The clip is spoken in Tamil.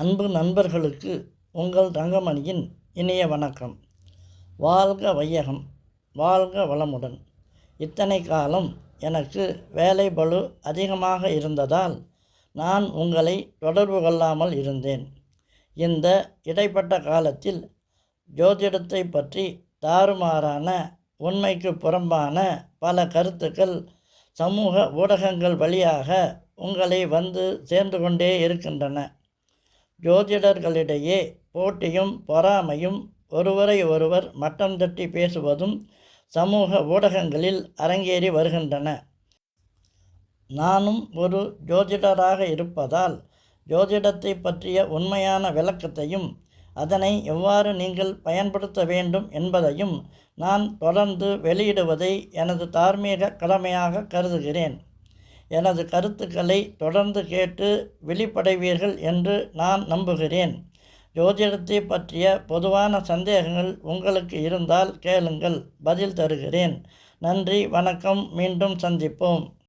அன்பு நண்பர்களுக்கு உங்கள் தங்கமணியின் இனிய வணக்கம். வாழ்க வையகம் வாழ்க வளமுடன். இத்தனை காலம் எனக்கு வேலை பளு அதிகமாக இருந்ததால் நான் உங்களை தொடர்பு கொள்ளாமல் இருந்தேன். இந்த இடைப்பட்ட காலத்தில் ஜோதிடத்தை பற்றி தாறுமாறான உண்மைக்கு புறம்பான பல கருத்துக்கள் சமூக ஊடகங்கள் வழியாக உங்களை வந்து சேர்ந்து கொண்டே இருக்கின்றன. ஜோதிடர்களிடையே போட்டியும் பொறாமையும் ஒருவரை ஒருவர் மட்டம் தட்டி பேசுவதும் சமூக ஊடகங்களில் அரங்கேறி வருகின்றன. நானும் ஒரு ஜோதிடராக இருப்பதால் ஜோதிடத்தை பற்றிய உண்மையான விளக்கத்தையும் அதனை எவ்வாறு நீங்கள் பயன்படுத்த வேண்டும் என்பதையும் நான் தொடர்ந்து வெளியிடுவதை எனது தார்மீக கடமையாக கருதுகிறேன். எனது கருத்துக்களை தொடர்ந்து கேட்டு விழிப்படைவீர்கள் என்று நான் நம்புகிறேன். ஜோதிடத்தை பற்றிய பொதுவான சந்தேகங்கள் உங்களுக்கு இருந்தால் கேளுங்கள். பதில் தருகிறேன். நன்றி வணக்கம். மீண்டும் சந்திப்போம்.